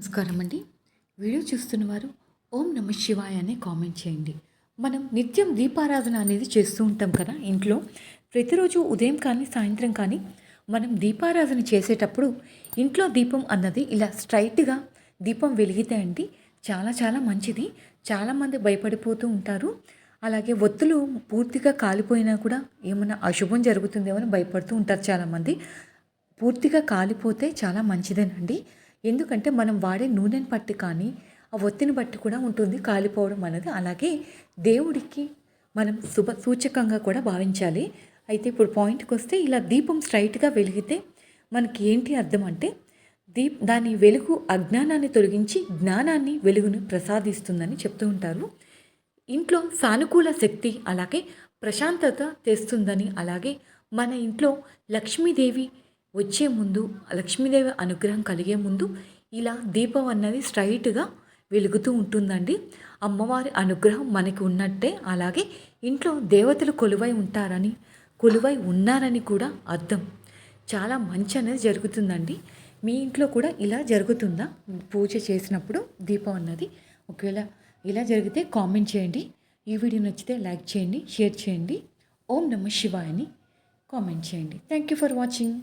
నమస్కారం అండి. వీడియో చూస్తున్న వారు ఓం నమ శివాయ అనే కామెంట్ చేయండి. మనం నిత్యం దీపారాధన అనేది చేస్తూ ఉంటాం కదా ఇంట్లో. ప్రతిరోజు ఉదయం కానీ సాయంత్రం కానీ మనం దీపారాధన చేసేటప్పుడు ఇంట్లో దీపం అన్నది ఇలా స్ట్రైట్గా దీపం వెలిగితే అండి చాలా చాలా మంచిది. చాలామంది భయపడిపోతూ ఉంటారు. అలాగే ఒత్తులు పూర్తిగా కాలిపోయినా కూడా ఏమైనా అశుభం జరుగుతుందేమో అని భయపడుతూ ఉంటారు చాలామంది పూర్తిగా కాలిపోతే చాలా మంచిదేనండి. ఎందుకంటే మనం వాడే నూనెని బట్టి కానీ ఆ ఒత్తిని బట్టి కూడా ఉంటుంది కాలిపోవడం అనేది అలాగే దేవుడికి మనం శుభ సూచకంగా కూడా భావించాలి. అయితే ఇప్పుడు పాయింట్కి వస్తే ఇలా దీపం స్ట్రైట్గా వెలిగితే మనకి ఏంటి అర్థం అంటే దీప్ దాని వెలుగు అజ్ఞానాన్ని తొలగించి జ్ఞానాన్ని వెలుగును ప్రసాదిస్తుందని చెప్తూ ఉంటారు. ఇంట్లో సానుకూల శక్తి అలాగే ప్రశాంతత తెస్తుందని అలాగే మన ఇంట్లో లక్ష్మీదేవి వచ్చే ముందు లక్ష్మీదేవి అనుగ్రహం కలిగే ముందు ఇలా దీపం అన్నది స్ట్రైట్గా వెలుగుతూ ఉంటుందండి. అమ్మవారి అనుగ్రహం మనకి ఉన్నట్టే అలాగే ఇంట్లో దేవతలు కొలువై ఉంటారని కొలువై ఉన్నారని కూడా అర్థం. చాలా మంచి అనేది జరుగుతుందండి. మీ ఇంట్లో కూడా ఇలా జరుగుతుందా? పూజ చేసినప్పుడు దీపం అన్నది? ఒకవేళ ఇలా జరిగితే కామెంట్ చేయండి. ఈ వీడియో నచ్చితే లైక్ చేయండి షేర్ చేయండి. ఓం నమ శివాయని కామెంట్ చేయండి. Thank you for watching.